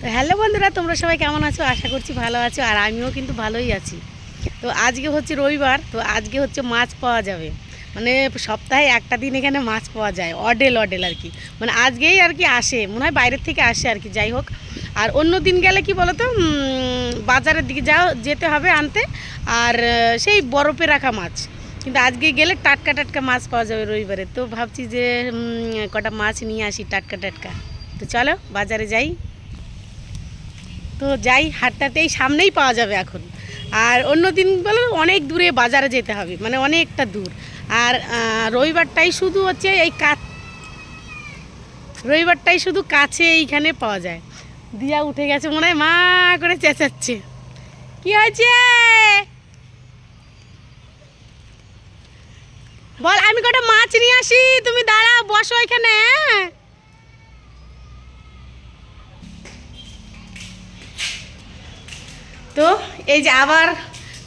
তো হ্যালো বন্ধুরা, তোমরা সবাই কেমন আছো? আশা করছি ভালো আছো, আর আমিও কিন্তু ভালোই আছি। তো আজকে হচ্ছে রবিবার, তো আজকে হচ্ছে মাছ পাওয়া যাবে। মানে সপ্তাহে একটা দিন এখানে মাছ পাওয়া যায়, অডেল অডেল আর কি। মানে আজকেই আর কি আসে, মনে হয় বাইরের থেকে আসে আর কি, যাই হোক। আর অন্য দিন গেলে কি বলো তো বাজারের দিকে যাও, যেতে হবে আনতে। আর সেই বরফে রাখা মাছ। কিন্তু আজকে গেলে টাটকা টাটকা মাছ পাওয়া যাবে রবিবারে। তো ভাবছি যে কটা মাছ নিয়ে আসি টাটকা টাটকা। তো চলো বাজারে যাই। তো যাই, হাটটাতেই সামনেই পাওয়া যাবে এখন। আর অন্য দিন বলো, অনেক দূরে বাজারে যেতে হবে মানে অনেকটা দূর। আর রবিবারটাই শুধু হচ্ছে এই কাত রবিবারটাই শুধু কাছে এইখানে পাওয়া যায়। দিয়া উঠে গেছে, মনে হয় মা করে চেঁচাচ্ছে। কি হয়েছে? বল, আমি কটা মাছ নিয়ে আসি, তুমি দাঁড়াও, বসো এখানে তো এই যে আবার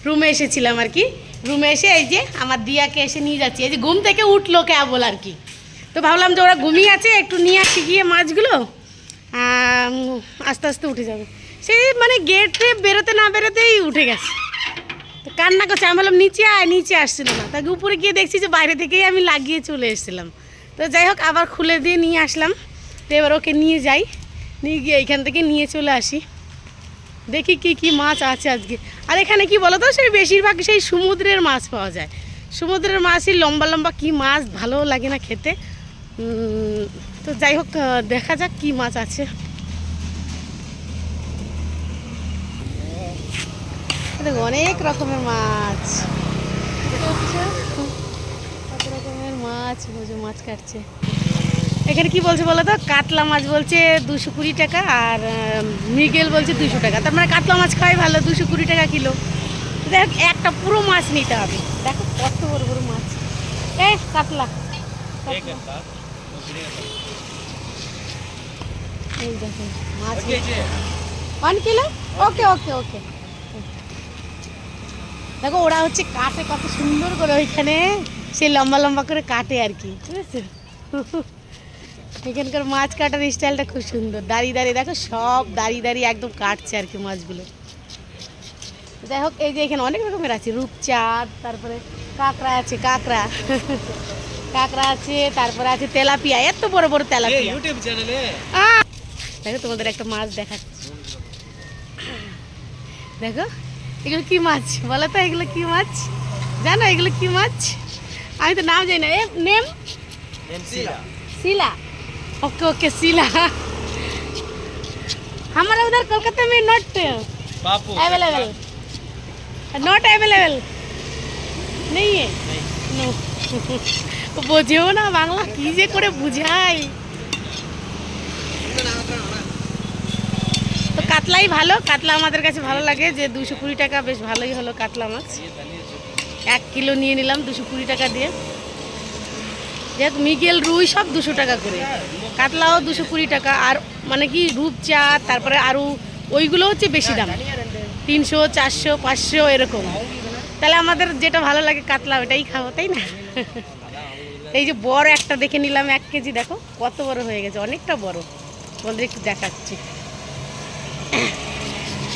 রুমে এসেছিলাম আর কি। রুমে এসে এই যে আমার দিয়াকে এসে নিয়ে যাচ্ছি। এই যে ঘুম থেকে উঠল কেবল আর কি। তো ভাবলাম যে ওরা ঘুমিয়ে আছে, একটু নিয়ে আসি গিয়ে মাছগুলো। আস্তে আস্তে উঠে যাবে। সেই মানে গেটে বেরোতে না বেরোতেই উঠে গেছে। তো কান্না করছে। আমি ভাবলাম, নিচে আয়, নিচে আসছিল না। তাকে উপরে গিয়ে দেখছি যে বাইরে থেকেই আমি লাগিয়ে চলে এসেছিলাম। তো যাই হোক, আবার খুলে দিয়ে নিয়ে আসলাম। তো এবার ওকে নিয়ে যাই। নিয়ে গিয়ে এইখান থেকে নিয়ে চলে আসি। দেখি কি কি মাছ আছে আজকে। আর এখানে কি বলো তো সেই বেশিরভাগ সেই সমুদ্রের মাছ পাওয়া যায়। সমুদ্রের মাছই লম্বা লম্বা কি মাছ ভালো লাগে না খেতে। তো যাই হোক দেখা যাক কি মাছ আছে। দেখো অনেক রকমের মাছ। কত রকমের মাছ মাছ কাটছে। এখানে কি বলছে বলো তো? কাতলা মাছ বলছে দুশো কুড়ি টাকা আর মৃগেল বলছে দুশো টাকা। তার মানে কাতলা মাছ খাওয়াই ভালো দুশো কুড়ি টাকা কিলো। দেখ একটা পুরো মাছ নিতে হবে। দেখো কত বড় বড় মাছ। এই কাতলা ওয়ান কিলো? ওকে ওকে ওকে। দেখো ওরা হচ্ছে কাটে কত সুন্দর করে ওইখানে। সে লম্বা লম্বা করে কাটে আর কি বুঝেছ? এখানকার মাছ কাটার স্টাইলটা খুব সুন্দর। দাঁড়িয়ে দাঁড়িয়ে দেখো সব দাঁড়িয়ে দাঁড়িয়ে একদম কাটছে আর কি মাছগুলো। যাই হোক এই যে এখানে অনেক রকমের আছে রূপচাঁদ তারপরে কাঁকড়া আছে কাঁকড়া। কাঁকড়া আছে তারপরে আছে তেলাপিয়া এত বড় বড় তেলাপিয়া। ইউটিউব চ্যানেলে আহ! দেখো তোমাদের একটা মাছ দেখাচ্ছি। দেখো এগুলো কি মাছ? বলো তো এগুলো কি মাছ? জানো এগুলো কি মাছ? আমি তো নাম জানি না। নেম? এমসিলা सिला ओके ओके सिला हमारा उधर कोलकाता में not Bapu available not available नहीं है नो বোঝেও না বাংলা কি যে করে বুঝাই তো কাতলাই ভালো কাতলা আমাদের কাছে ভালো লাগে যে দুশো কুড়ি টাকা বেশ ভালোই হলো কাতলা মাছ এক কিলো নিয়ে নিলাম দুশো কুড়ি টাকা দিয়ে দেখ, মিগেল, রুই সব দুশো টাকা করে। কাতলাও দুশো কুড়ি টাকা, আর মানে কি রূপচাঁদ তারপরে আরও ওইগুলো হচ্ছে বেশি দাম। তিনশো, চারশো, পাঁচশো, এরকম। তাহলে আমাদের যেটা ভালো লাগে, কাতলা, ওটাই খাব, তাই না? এই যে বড় একটা দেখে নিলাম, এক কেজি, দেখো, কত বড় হয়ে গেছে, অনেকটা বড়। বলতে একটু দেখাচ্ছি।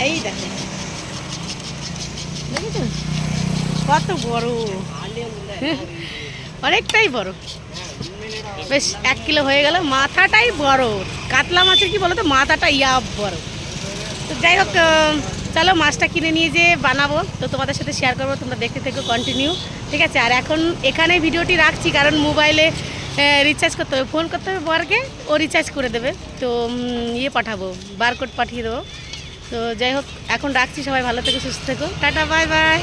এই দেখো। কত বড়। অনেকটাই বড়। বেশ, এক কিলো হয়ে গেল। মাথাটাই বড়। কাতলা মাছের কি বলো তো মাথাটা ইয়া বড়। তো যাই হোক চলো মাছটা কিনে নিয়ে যে বানাবো। তো তোমাদের সাথে শেয়ার করব, তোমরা দেখতে থেকো কন্টিনিউ ঠিক আছে? আর এখন এখানে ভিডিওটি রাখছি, কারণ মোবাইলে রিচার্জ করতে হবে। ফোন করতে হবে বরকে, ও রিচার্জ করে দেবে। তো ইয়ে পাঠাবো বারকোড পাঠিয়ে দেবো। তো যাই হোক, এখন রাখছি সবাই, ভালো থেকো, সুস্থ থেকো। Tata bye bye